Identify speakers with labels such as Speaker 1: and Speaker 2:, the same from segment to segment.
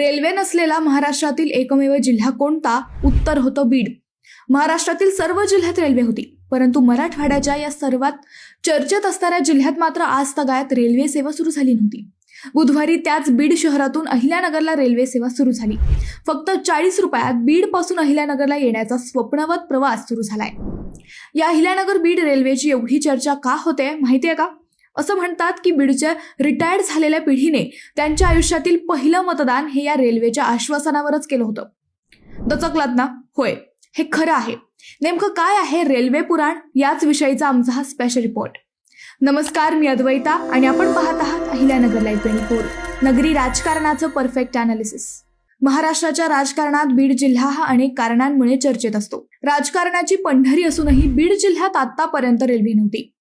Speaker 1: Railway नसलेला महाराष्ट्रातील एकमेव जिल्हा कोणता? उत्तर होतं बीड. महाराष्ट्रातील सर्व जिल्ह्यात रेल्वे होती परंतु मराठवाड्याच्या या सर्वात चर्चेत असणाऱ्या जिल्ह्यात मात्र आज तगायत रेल्वे सेवा सुरू झाली नव्हती. बुधवारी त्याच बीड शहरातून अहिल्यानगरला रेल्वे सेवा सुरू झाली. फक्त चाळीस रुपयात बीडपासून अहिल्यानगरला येण्याचा स्वप्नवत प्रवास सुरू झालाय. या अहिल्यानगर बीड रेल्वेची एवढी चर्चा का होते माहितीये का? असं म्हणतात की बीडच्या रिटायर्ड झालेल्या पिढीने त्यांच्या आयुष्यातील पहिलं मतदान हे या रेल्वेच्या आश्वासनावरच केलं होतं. दचकलात ना होय हे खरं आहे. नेमकं काय आहे रेल्वे पुराण? याच विषयीचा आमचा हा स्पेशल रिपोर्ट नमस्कार मी अद्वैता आणि आपण पाहत आहात अहिल्यानगर लाईव्ह ट्वेंटी फोर नगरी राजकारणाचं परफेक्ट अनालिसिस महाराष्ट्राच्या राजकारणात बीड जिल्हा हा अनेक कारणांमुळे चर्चेत असतो. राजकारणाची पंढरी असूनही बीड जिल्ह्यात आतापर्यंत रेल्वे नव्हती.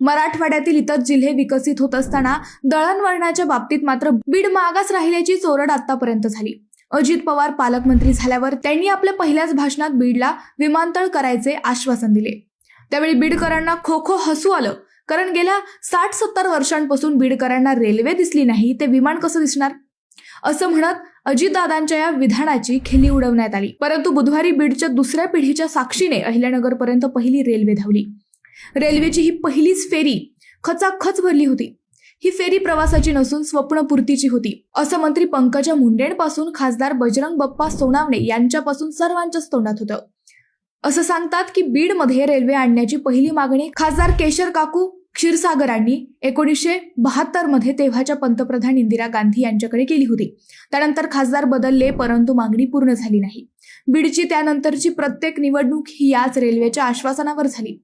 Speaker 1: मराठवाड्यातील इतर जिल्हे विकसित होत असताना दळणवळणाच्या बाबतीत मात्र बीड मागास राहिल्याची चोरड आतापर्यंत झाली. अजित पवार पालकमंत्री झाल्यावर त्यांनी आपल्या पहिल्याच भाषणात बीडला विमानतळ करायचे आश्वासन दिले. त्यावेळी बीडकरांना खो खो हसू आलं. कारण गेल्या साठ सत्तर वर्षांपासून बीडकरांना रेल्वे दिसली नाही ते विमान कसं दिसणार? असं म्हणत अजितदादांच्या या विधानाची खिल्ली उडवण्यात आली. परंतु बुधवारी बीडच्या दुसऱ्या पिढीच्या साक्षीने अहिल्यानगरपर्यंत पहिली रेल्वे धावली. रेल्वेची ही पहिलीच फेरी खचाखच भरली होती. ही फेरी प्रवासाची नसून स्वप्नपूर्तीची होती. असं मंत्री पंकजा मुंडेंपासून खासदार बजरंग बप्पा सोनावणे यांच्यापासून सर्वांच्याच तोंडात होतं. असं सांगतात की बीडमध्ये रेल्वे आणण्याची पहिली मागणी खासदार केशर काकू क्षीरसागरांनी एकोणीसशे बहात्तरमध्ये तेव्हाच्या पंतप्रधान इंदिरा गांधी यांच्याकडे केली होती. त्यानंतर खासदार बदलले परंतु मागणी पूर्ण झाली नाही. बीडची त्यानंतरची प्रत्येक निवडणूक ही याच रेल्वेच्या आश्वासनावर झाली.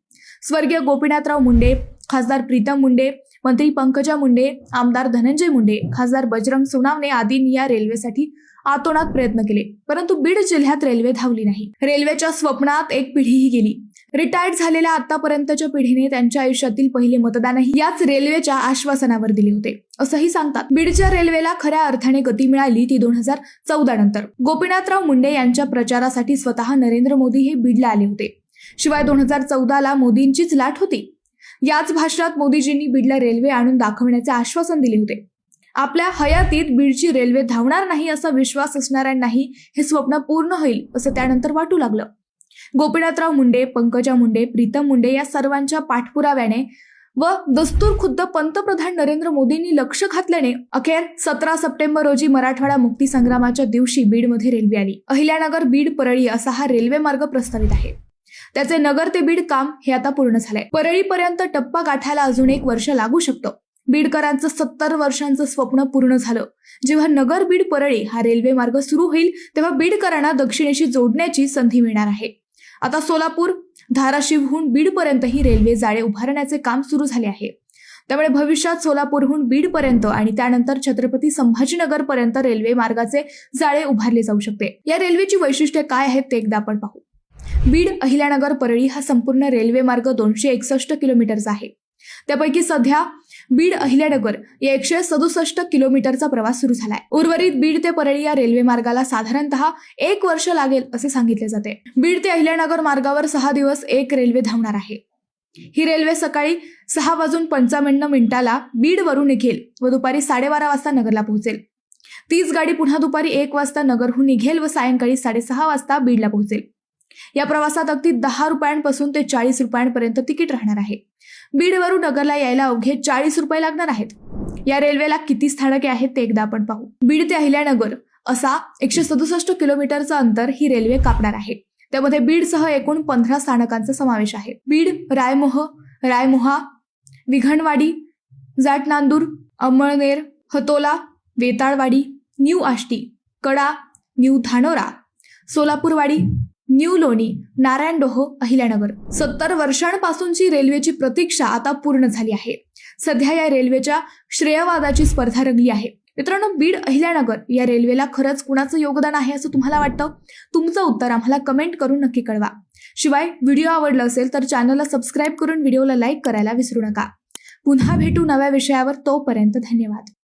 Speaker 1: स्वर्गीय गोपीनाथराव मुंडे खासदार प्रीतम मुंडे मंत्री पंकजा मुंडे आमदार धनंजय मुंडे खासदार बजरंग सोनावणे आदींनी या रेल्वेसाठी आतोनात प्रयत्न केले. परंतु बीड जिल्ह्यात रेल्वे धावली नाही. रेल्वेच्या स्वप्नात एक पिढीही गेली. रिटायर्ड झालेल्या आतापर्यंतच्या पिढीने त्यांच्या आयुष्यातील पहिले मतदानही याच रेल्वेच्या आश्वासनावर दिले होते. असंही सांगतात बीडच्या रेल्वेला खऱ्या अर्थाने गती मिळाली ती दोन हजार चौदा नंतर. गोपीनाथराव मुंडे यांच्या प्रचारासाठी स्वतः नरेंद्र मोदी हे बीडला आले होते. शिवाय दोन हजार चौदाला मोदींचीच लाट होती. याच भाषणात मोदीजींनी बीडला रेल्वे आणून दाखवण्याचे आश्वासन दिले होते. आपल्या हयातीत बीडची रेल्वे धावणार नाही असा विश्वास असणाऱ्यांनाही हे स्वप्न पूर्ण होईल असं त्यानंतर वाटू लागलं. गोपीनाथराव मुंडे पंकजा मुंडे प्रीतम मुंडे या सर्वांच्या पाठपुराव्याने व दस्तूर खुद्द पंतप्रधान नरेंद्र मोदींनी लक्ष घातल्याने अखेर सतरा सप्टेंबर रोजी मराठवाडा मुक्ती संग्रामाच्या दिवशी बीडमध्ये रेल्वे आली. अहिल्यानगर बीड परळी असा हा रेल्वे मार्ग प्रस्तावित आहे. त्याचे नगर ते बीड काम हे आता पूर्ण झालंय. परळीपर्यंत टप्पा गाठायला अजून एक वर्ष लागू शकतं. बीडकरांचं सत्तर वर्षांचं स्वप्न पूर्ण झालं. जेव्हा नगर बीड परळी हा रेल्वे मार्ग सुरू होईल तेव्हा बीडकरांना दक्षिणेशी जोडण्याची संधी मिळणार आहे. आता सोलापूर धाराशिवहून बीडपर्यंतही रेल्वे जाळे उभारण्याचे काम सुरू झाले आहे. त्यामुळे भविष्यात सोलापूरहून बीडपर्यंत आणि त्यानंतर छत्रपती संभाजीनगरपर्यंत रेल्वे मार्गाचे जाळे उभारले जाऊ शकते. या रेल्वेची वैशिष्ट्ये काय आहेत ते एकदा आपण पाहू. बीड अहिल्यानगर परळी हा संपूर्ण रेल्वे मार्ग दोनशे एकसष्ट किलोमीटरचा आहे. त्यापैकी सध्या बीड अहिल्यानगर या एकशे सदुसष्ट किलोमीटरचा प्रवास सुरू झालाय. उर्वरित बीड ते परळी या रेल्वे मार्गाला साधारणतः एक वर्ष लागेल असे सांगितले जाते. बीड ते अहिल्यानगर मार्गावर सहा दिवस एक रेल्वे धावणार आहे. ही रेल्वे सकाळी सहा वाजून पंचावन्न मिनिटाला बीडवरून निघेल व दुपारी साडेबारा वाजता नगरला पोहोचेल. तीच गाडी पुन्हा दुपारी एक वाजता नगरहून निघेल व सायंकाळी साडेसहा वाजता बीडला पोहोचेल. या प्रवासात अगदी दहा रुपयांपासून ते चाळीस रुपयांपर्यंत तिकीट राहणार आहे. बीडवरून नगरला यायला अवघे चाळीस रुपये लागणार आहेत. या रेल्वेला किती स्थानके आहेत ते एकदा आपण पाहू. बीड ते अहिल्यानगर असा एकशे सदुसष्ट किलोमीटरचं अंतर ही रेल्वे कापणार आहे. त्यामध्ये बीडसह एकूण पंधरा स्थानकांचा समावेश आहे. Beed Raimoh Raimoha Vighanwadi Jatnandur Amalner Hatola Vetalwadi new Ashti Kada new Dhanora Solapurwadi new Loni Narayandoh Ahilyanagar. सत्तर वर्षांपासूनची रेल्वेची प्रतीक्षा आता पूर्ण झाली आहे. सध्या या रेल्वेच्या श्रेयवादाची स्पर्धा रंगली आहे. मित्रांनो बीड अहिल्यानगर या रेल्वेला खरंच कुणाचं योगदान आहे असं तुम्हाला वाटतं? तुमचं उत्तर आम्हाला कमेंट करून नक्की कळवा. शिवाय व्हिडिओ आवडला असेल तर चॅनलला सबस्क्राईब करून व्हिडिओला लाईक करायला विसरू नका. पुन्हा भेटू नव्या विषयावर तोपर्यंत धन्यवाद.